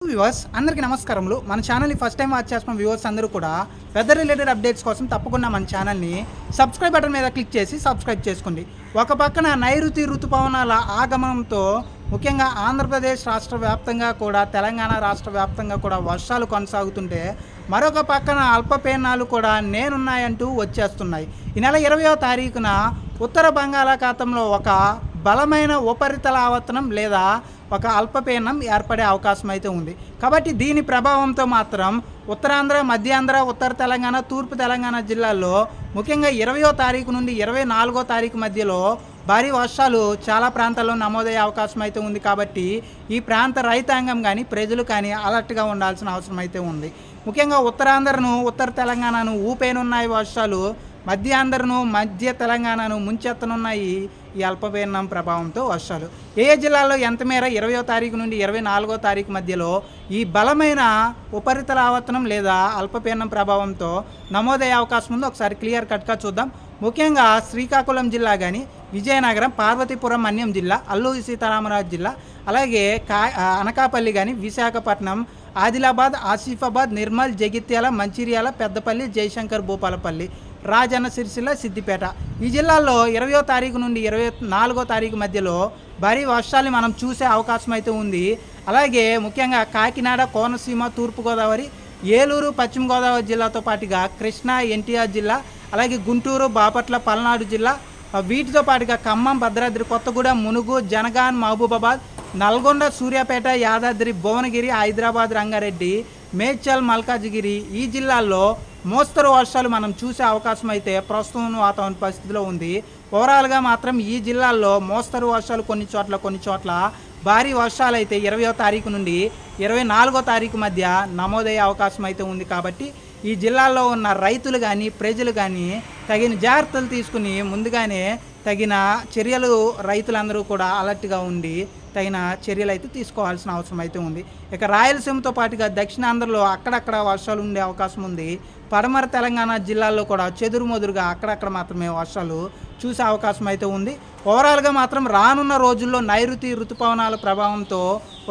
Viewers అందరికీ నమస్కారములు. మన ఛానల్ని ఫస్ట్ టైం వాచ్ చేస్తున్న వ్యూవర్స్ అందరూ కూడా వెదర్ రిలేటెడ్ అప్డేట్స్ కోసం తప్పకుండా మన ఛానల్ని సబ్స్క్రైబ్ బటన్ మీద క్లిక్ చేసి సబ్స్క్రైబ్ చేసుకోండి. ఒక పక్కన నైరుతి ఋతుపవనాల ఆగమనంతో ముఖ్యంగా ఆంధ్రప్రదేశ్ రాష్ట్ర వ్యాప్తంగా కూడా తెలంగాణ రాష్ట్ర వ్యాప్తంగా కూడా వర్షాలు కొనసాగుతుంటే మరొక పక్కన అల్పపీనాలు కూడా నేనున్నాయంటూ వచ్చేస్తున్నాయి. ఈ నెల ఇరవయో తారీఖున ఉత్తర బంగాళాఖాతంలో ఒక బలమైన ఉపరితల ఆవర్తనం లేదా ఒక అల్పపీడనం ఏర్పడే అవకాశం అయితే ఉంది. కాబట్టి దీని ప్రభావంతో మాత్రం ఉత్తరాంధ్ర మధ్యాంధ్ర ఉత్తర తెలంగాణ తూర్పు తెలంగాణ జిల్లాల్లో ముఖ్యంగా ఇరవయో తారీఖు నుండి ఇరవై నాలుగో తారీఖు మధ్యలో భారీ వర్షాలు చాలా ప్రాంతాల్లో నమోదయ్యే అవకాశం అయితే ఉంది కాబట్టి ఈ ప్రాంత రైతాంగం కానీ ప్రజలు కానీ అలర్ట్గా ఉండాల్సిన అవసరం అయితే ఉంది. ముఖ్యంగా ఉత్తరాంధ్రను ఉత్తర తెలంగాణను ఊపేనున్నాయి వర్షాలు మధ్యాంధ్రను మధ్య తెలంగాణను ముంచెత్తనున్నాయి ఈ అల్పపీడనం ప్రభావంతో వర్షాలు. ఏ జిల్లాలో ఎంత మేర ఇరవయో తారీఖు నుండి ఇరవై నాలుగో తారీఖు మధ్యలో ఈ బలమైన ఉపరితల ఆవర్తనం లేదా అల్పపీడనం ప్రభావంతో నమోదయ్యే అవకాశం ఉందో ఒకసారి క్లియర్ కట్గా చూద్దాం. ముఖ్యంగా శ్రీకాకుళం జిల్లా కానీ విజయనగరం పార్వతీపురం మన్యం జిల్లా అల్లూరి సీతారామరాజు జిల్లా అలాగే కా అనకాపల్లి కానీ విశాఖపట్నం ఆదిలాబాద్ ఆసిఫాబాద్ నిర్మల్ జగిత్యాల మంచిర్యాల పెద్దపల్లి జయశంకర్ భూపాలపల్లి. రాజన్న సిరిసిల్ల సిద్దిపేట. ఈ జిల్లాల్లో ఇరవయో తారీఖు నుండి ఇరవై నాలుగో తారీఖు మధ్యలో భారీ వర్షాలు మనం చూసే అవకాశం అయితే ఉంది. అలాగే ముఖ్యంగా కాకినాడ కోనసీమ తూర్పుగోదావరి ఏలూరు పశ్చిమ గోదావరి జిల్లాతో పాటుగా కృష్ణా ఎన్టీఆర్ జిల్లా అలాగే గుంటూరు బాపట్ల పల్నాడు జిల్లా వీటితో పాటుగా ఖమ్మం భద్రాద్రి కొత్తగూడెం మునుగు జనగాన్ మహబూబాబాద్ నల్గొండ సూర్యాపేట యాదాద్రి భువనగిరి హైదరాబాద్ రంగారెడ్డి మేడ్చల్ మల్కాజిగిరి ఈ జిల్లాల్లో మోస్తరు వర్షాలు మనం చూసే అవకాశం అయితే ప్రస్తుతం వాతావరణ పరిస్థితిలో ఉంది. ఓవరాల్గా మాత్రం ఈ జిల్లాల్లో మోస్తరు వర్షాలు కొన్ని చోట్ల కొన్ని చోట్ల భారీ వర్షాలు అయితే ఇరవయో తారీఖు నుండి ఇరవై నాలుగో తారీఖు మధ్య నమోదయ్యే అవకాశం అయితే ఉంది కాబట్టి ఈ జిల్లాల్లో ఉన్న రైతులు కానీ ప్రజలు కానీ తగిన జాగ్రత్తలు తీసుకుని ముందుగానే తగిన చర్యలు రైతులందరూ కూడా అలర్ట్గా ఉండి తగిన చర్యలు అయితే తీసుకోవాల్సిన అవసరం అయితే ఉంది. ఇక రాయలసీమతో పాటుగా దక్షిణాంధ్రలో అక్కడక్కడ వర్షాలు ఉండే అవకాశం ఉంది. పడమర తెలంగాణ జిల్లాల్లో కూడా చెదురుమదురుగా అక్కడక్కడ మాత్రమే వర్షాలు చూసే అవకాశం అయితే ఉంది. ఓవరాల్గా మాత్రం రానున్న రోజుల్లో నైరుతి ఋతుపవనాల ప్రభావంతో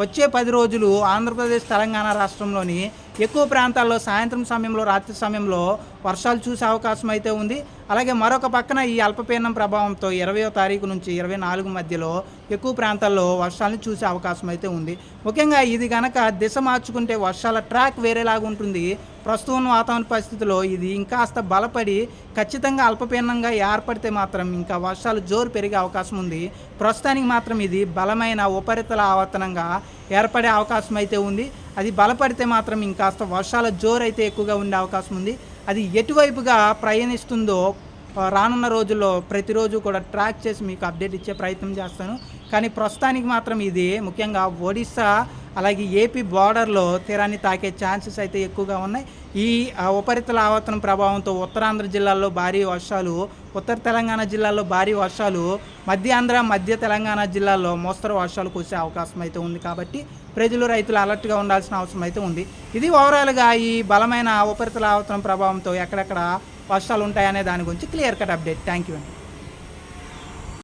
వచ్చే పది రోజులు ఆంధ్రప్రదేశ్ తెలంగాణ రాష్ట్రంలోని ఎక్కువ ప్రాంతాల్లో సాయంత్రం సమయంలో రాత్రి సమయంలో వర్షాలు చూసే అవకాశం అయితే ఉంది. అలాగే మరొక పక్కన ఈ అల్పపీడనం ప్రభావంతో ఇరవయో తారీఖు నుంచి ఇరవై నాలుగు మధ్యలో ఎక్కువ ప్రాంతాల్లో వర్షాలను చూసే అవకాశం అయితే ఉంది. ముఖ్యంగా ఇది కనుక దిశ మార్చుకుంటే వర్షాల ట్రాక్ వేరేలాగా ఉంటుంది. ప్రస్తుతం వాతావరణ పరిస్థితిలో ఇది ఇంకాస్త బలపడి ఖచ్చితంగా అల్పపీడనంగా ఏర్పడితే మాత్రం ఇంకా వర్షాలు జోరు పెరిగే అవకాశం ఉంది. ప్రస్తుతానికి మాత్రం ఇది బలమైన ఉపరితల ఆవర్తనంగా ఏర్పడే అవకాశం అయితే ఉంది. అది బలపడితే మాత్రం ఇంకాస్త వర్షాల జోరు అయితే ఎక్కువగా ఉండే అవకాశం ఉంది. అది ఎటువైపుగా ప్రయాణిస్తుందో రానున్న రోజుల్లో ప్రతిరోజు కూడా ట్రాక్ చేసి మీకు అప్డేట్ ఇచ్చే ప్రయత్నం చేస్తాను. కానీ ప్రస్తుతానికి మాత్రం ఇది ముఖ్యంగా ఒడిస్సా అలాగే ఏపీ బార్డర్లో తీరాన్ని తాకే ఛాన్సెస్ అయితే ఎక్కువగా ఉన్నాయి. ఈ ఉపరితల ఆవర్తనం ప్రభావంతో ఉత్తరాంధ్ర జిల్లాల్లో భారీ వర్షాలు ఉత్తర తెలంగాణ జిల్లాల్లో భారీ వర్షాలు మధ్య ఆంధ్ర మధ్య తెలంగాణ జిల్లాల్లో మోస్తరు వర్షాలు కురిసే అవకాశం అయితే ఉంది కాబట్టి ప్రజలు రైతులు అలర్ట్గా ఉండాల్సిన అవసరం అయితే ఉంది. ఇది ఓవరాల్గా ఈ బలమైన ఉపరితల ఆవర్తనం ప్రభావంతో ఎక్కడెక్కడ వర్షాలు ఉంటాయనే దాని గురించి clear cut update. Thank you అండి.